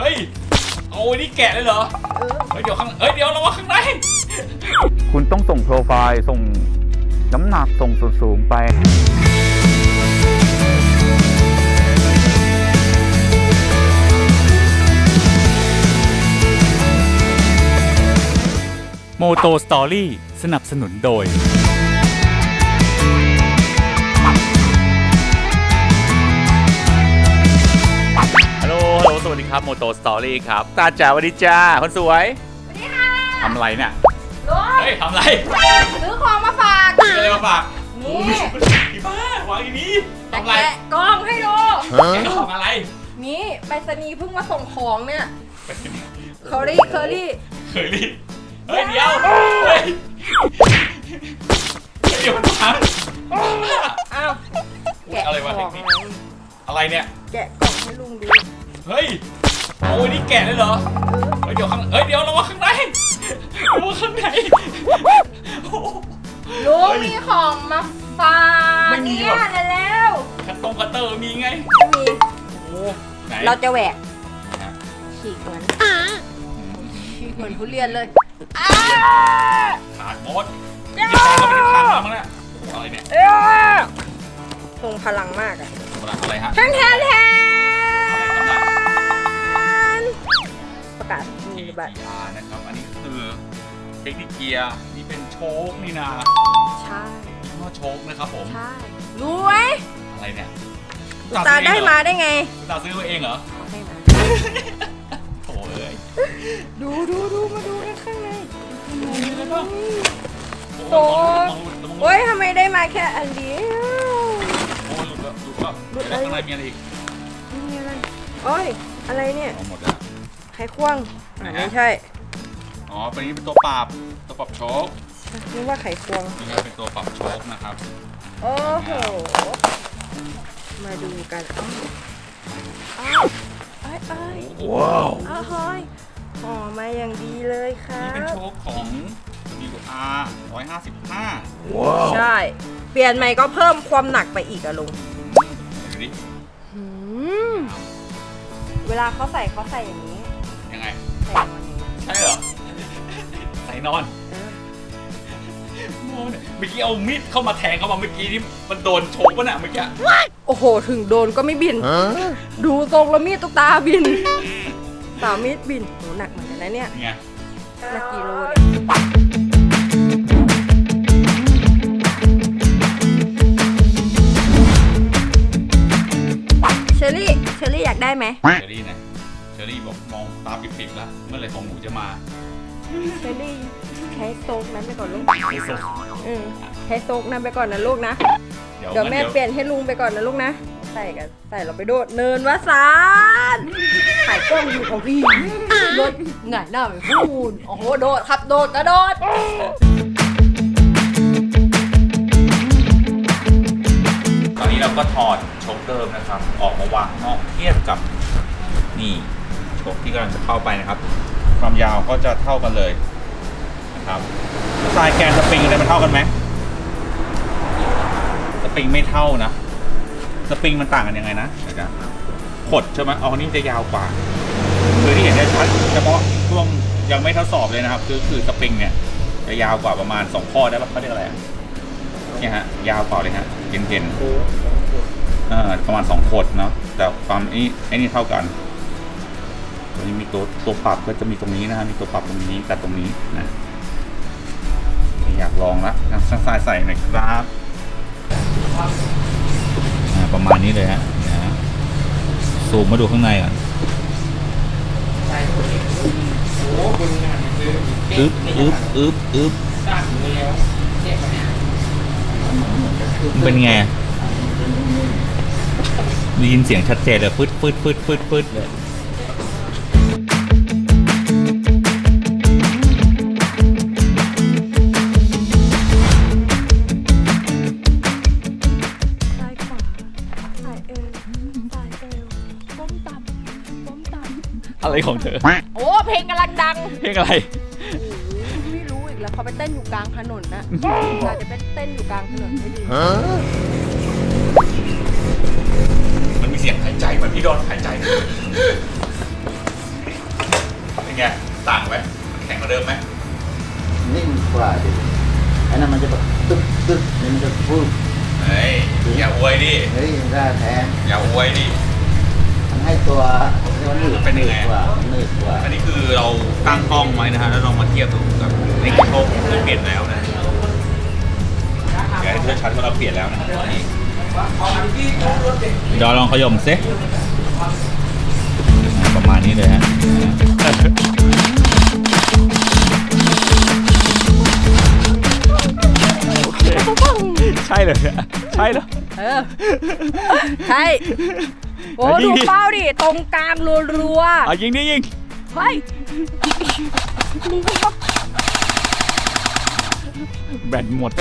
เฮ้ย เอาไอ้นี่แกะเลยเหรอ เฮ้ยเดี๋ยวข้างเฮ้ยเดี๋ยวระวังข้างใน คุณต้องส่งโปรไฟล์ ส่งน้ำหนัก ส่งส่วนสูงไป โมโตสตอรี่สนับสนุนโดย วัสดีครับโมโตสตอรี่ครับตาจ๋าสวัสดีจ้าคนสวยสวัสดีค่ะทำอะไรเนี่ยลุงเฮ้ยทำไรซื้อของมาฝากมีอะไรมาฝากนี่พี่บ้าวางอย่างนี้จะทำไรแกะกล่องให้ดูแกะของอะไรนี่ไปรษณีย์เพิ่งมาส่งของเนี่ยเคอรี่เคอรี่เคยรีบเฮ้ยเดี๋ยวเฮ้ยเดี๋ยวมันพังอ้าวแกะอะไรวะของเทคนิคอะไรเนี่ย แกะกล่องให้ลุงดู เฮ้ยเอาไอ้นี่แกะเลยเหรอเฮ้ยเดี๋ยวข้างเฮ้ยเดี๋ยวระวังข้างในระวังข้างในโอ้โหลุงเฮ้ยมีของมาฝากไม่มีเนี่ยหรอเร็วคัตตรงคัตเตอร์มีไงๆมีโอ้โหไหนเราจะแหวกฮะฉีกเหมือนฉีกเหมือนทุเรียนเลยอ้าขาดหมดยี่ห้อก็ไม่ได้พังแล้วมั้งเนี่ยอะไรเนี่ยเอ้ยทรงพลังมากอะอะไรฮะ แทนแทนแทอะไรครับเนี่ยน ประกาศมีบัตร TTR นะครับอันนี้คือเทคนิคเกียร์นี่เป็นโชคนี่นาใช่ยี่ห้อโชคนะครับผมใช่รู้ไหมอะไรเนี่ยตาได้มาได้ไงตาซื้อมาเองเหรอได้มาโถ่เอ้ยดูดูดูมาดูกันข้างในโอ้โตโหโอ้โอ้ยทำไมได้มาแค่อันเดียวโหหลุดแล้วหลุดแล้วหลุดเดี๋ยวเลยข้างในมีอะไรอีกนี่มีอะไรโอ้ยอะไรเนี่ยเอาหมดแล้ว ไขควงอะไม่ใช่อ๋อเป็นนี้เป็นตัวปรับตัวปรับโชคนึกว่าไขควง นี่ครับเป็นตัวปรับโชคนะครับ โอ้โห มาดูกันอ้าวอ้าวอ้ายอ้ายว้าวอ้าวเฮ้ยห่อมาอย่างดีเลยครันี่เป็นบ โชคของ WR 155ใช่ เปลี่ยนใหม่ก็เพิ่มความหนักไปอีกอะลุงดูดิหืม เวลาเขาใส่เขาใส่อย่างนี้ยังไง ใส่วันนี้ใช่เหรอ ใส่นอนเออโง่เนี่ยเมื่อกี้เอามีดเข้ามาแทงเข้ามาเมื่อกี้นี่มันโดนโชกปะน่ะเมื่อกี้โอ้โห ถึงโดนก็ไม่บิน ดูทรงแล้วมีดตุ๊กตาบิน สาวมีดบินโหหนักเหมือนกันนะเนี่ยไง หนักกิโลเนี่ย ได้ไหมเชอรี่นะเชอรี่บอกมองตาปิบๆแล้วเมื่อไหรของหนูจะมาเชอรี่ใช้โซกนั้นไปก่อนลูกไม่ส่งอืมใช้โซกนั้นไปก่อนนะลูกนะ เดี๋ยวเดี๋ยวแม่งั้นเปลี่ยนให้ลุงไปก่อนนะลูกนะ ใส่กัน ใส่เราไปโดดเนินวสานถ่ายกล้องอยู่ของพี่รถไหนหน้าไปพูดโอ้โหโดดครับโดดกระโดดตอนนี้เราก็ถอดโชคเดิมนะครับ ออกมาวางนอกเทียบกับนี่โชคที่กำลังจะเข้าไปนะครับ ความยาวก็จะเท่ากันเลยนะครับสายแกนสปริงอะไรมันเท่ากันไหมสปริงไม่เท่านะสปริงมันต่างกันยังไงนะเดี๋ยวนะขดใช่ไหมเอ๋อนี่จะยาวกว่าคือที่เห็นได้ชัดเฉพาะช่วงยังไม่ทดสอบเลยนะครับ คือคือสปริงเนี่ยจะยาวกว่าประมาณสองข้อได้ปะเขาเรียกอะไรเนี่ยฮะยาวกว่าเลยฮะเห็นเห็น เอ่อประมาณสองขดเนาะแต่ความนี้ไอ้นี่เท่ากันตัวนี้มีตัวตัวปรับก็จะมีตรงนี้นะฮะมีตัวปรับตรงนี้กับตรงนี้นะอยากลองละทางซ้ายใส่หน่อยครับอ่าประมาณนี้เลยฮะนะฮะซูมมาดูข้างในก่อนอึ๊บอึ๊บอึ๊บอึ๊บมันเป็นไง ได้ยินเสียงชัดเจนเลยฟึดฟึดฟึดฟึดฟึดเลย ซ้ายขวาซ้ายเอวซ้ายเอวก้มต่ำก้มต่อะไรของเธอำโอ้ เพลงกำลังดัง เพลงอะไร ไม่รู้อีกแล้วเขาไปเต้นอยู่กลางถนนนะเราจะไปเต้นอยู่กลางถนนไม่ดีมันมีเสียงหายใจเหมือนพี่โดนหายใจไงต่างไหมมันแข็งกว่าเดิมไหมนิ่มกว่าดิอันนั้นมันจะแบบตึ๊บตึ๊บนี่มันจะฟูบเฮ้ยอย่าอวยดิเฮ้ยได้แทนอย่าอวยดิมันให้ตัวเรียกว่าหนืดเป็นยังไงกว่าหนืดกว่า อันนี้คือเราตั้งกล้องไว้นะฮะแล้วลองมาเทียบดูกับนี่โชคที่เปลี่ยนแล้วนะเดี๋ยวให้เพื่อนชัดว่าเราเปลี่ยนแล้วนะนี่ เดี๋ยวลองขยมซิประมาณนี้เลยฮะใช่เลยอะใช่เหรอเออใช่โอ้ยิดูงดิเป้าดิ ตรงกลางรัวเอายิงดิยิงๆเฮ้ยมึงก็แบตหมด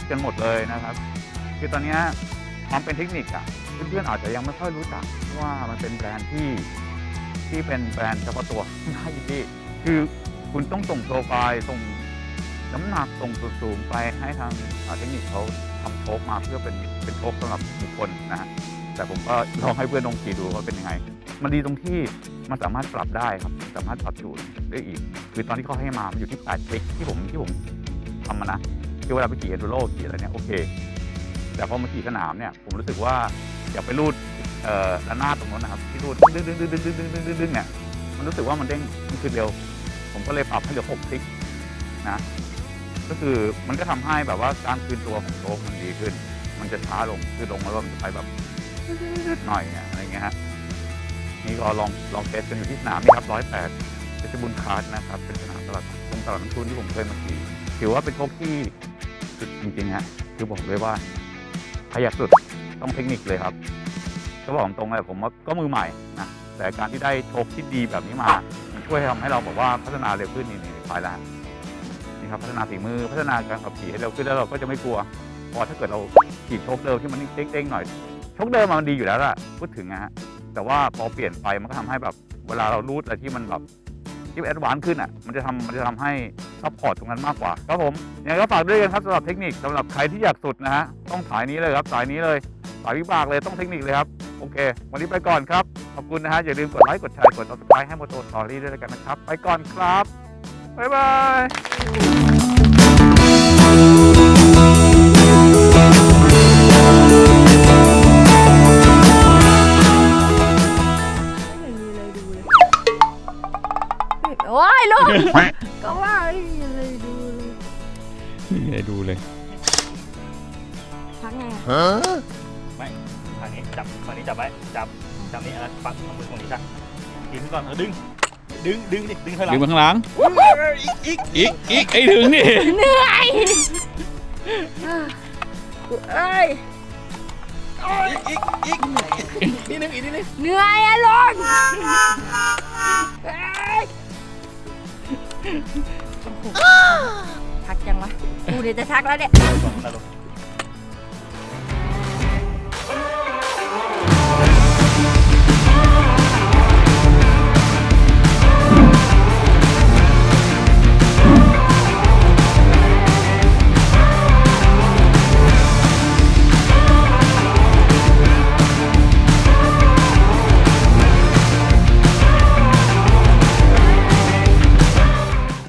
สกันหมดเลยนะครับ คือตอนนี้ความเป็นเทคนิคอะเพื่อนๆอาจจะยังไม่ค่อยรู้จักว่ามันเป็นแบรนด์ที่ที่เป็นแบรนด์เฉพาะตัวไม่ที่คือคุณต้องส่งโปรไฟล์ส่งน้ำหนักส่งส่วนสูงไปให้ทางอ่าเทคนิคเขาทำโชคมาเพื่อเป็นเป็นโชคสำหรับบุคคลนะฮะแต่ผมก็ลองให้เพื่อนลองขี่ดูว่าเป็นยังไง มันดีตรงที่มันสามารถปรับได้ครับ สามารถปรับจูนได้อีก คือตอนที่เขาให้มามันอยู่ที่8คลิกที่ผมที่ผมทำมานะ คือเวลาไปขี่เอนดูโรขี่อะไรเนี่ยโอเค แต่พอมาขี่สนามเนี่ยผมรู้สึกว่าอย่าไปรูดเอ่อระนาดตรงนั้นนะครับที่รูดดึงดึงดึงดึงดึงดึงดึงดึงดึงเนี่ยมันรู้สึกว่ามันเด้งมันขึ้นเร็ว ผมก็เลยปรับให้เหลือ6คลิกนะก็คือมันก็ทำให้แบบว่าการคืนตัวของโชคมันดีขึ้น มันจะช้าลงคือลงแล้วมันจะไปแบบหน่อยเนี่ยอะไรเงี้ยฮะนี่ก็ลองลองเทสกันอยู่ที่สนามนี่ครับร้อยแปดเพชรบุญคาร์ดนะครับ เป็นสนามตลาดตรงตลาดน้ำทุนที่ผมเคยมาขี่ถือว่าเป็นโชคที่ สุดจริงๆฮะคือบอกเลยว่าใครอยากสุดต้องเทคนิคเลยครับก็บอกตรงเลยผมว่าก็มือใหม่นะแต่การที่ได้โชคที่ดีแบบนี้มา มันช่วยทำให้เราบอกว่าพัฒนาเร็วขึ้นนี่นี่ไปแล้วนี่ครับพัฒนาฝีมือพัฒนาการขับขี่ให้เร็วขึ้นแล้วเราก็จะไม่กลัวพอถ้าเกิดเราขี่โชคเดิมที่มันเด้งๆหน่อยโชคเดิมมันดีอยู่แล้วล่ะพูดถึงนะฮะแต่ว่าพอเปลี่ยนไปมันก็ทำให้แบบเวลาเรารูดอะไรที่มันแบบ ที่แอดวานขึ้นอะมันจะทำมันจะทำให้ซัพพอร์ตตรงนั้นมากกว่าครับผมยังไงก็ฝากด้วยกันครับสำหรับเทคนิคสำหรับใครที่อยากสุดนะฮะต้องสายนี้เลยครับสายนี้เลยสายวิบากเลยต้องเทคนิคเลยครับโอเค วันนี้ไปก่อนครับขอบคุณนะฮะอย่าลืมกดไลค์กดแชร์กดติดตามให้โมโตสตอรี่ด้วยแล้วกันนะครับ ไปก่อนครับบ๊ายบาย ลูก ก็ว่าไม่มีอะไรดูเลยนี่ดูเลยพักไงอะไม่ทางนี้จับฝั่งนี้จับไว้ จับ จับนี้แล้วปักเอามือตรงนี้จ้ะดึงขึ้นก่อนเออดึง ดึง ดึงดิ ดึงข้างหลัดึงงไปข้างหลังอีกอีกอีกไอ้ถึงนี่เหนื่อยกูเอ้ยอีกอีกนิดนึงอีกนิดนึงเหนื่อยอะลุงเอ้ย โอ้โหพักยังวะกูเดี๋ยวจะชักแล้วเนี่ยลงลง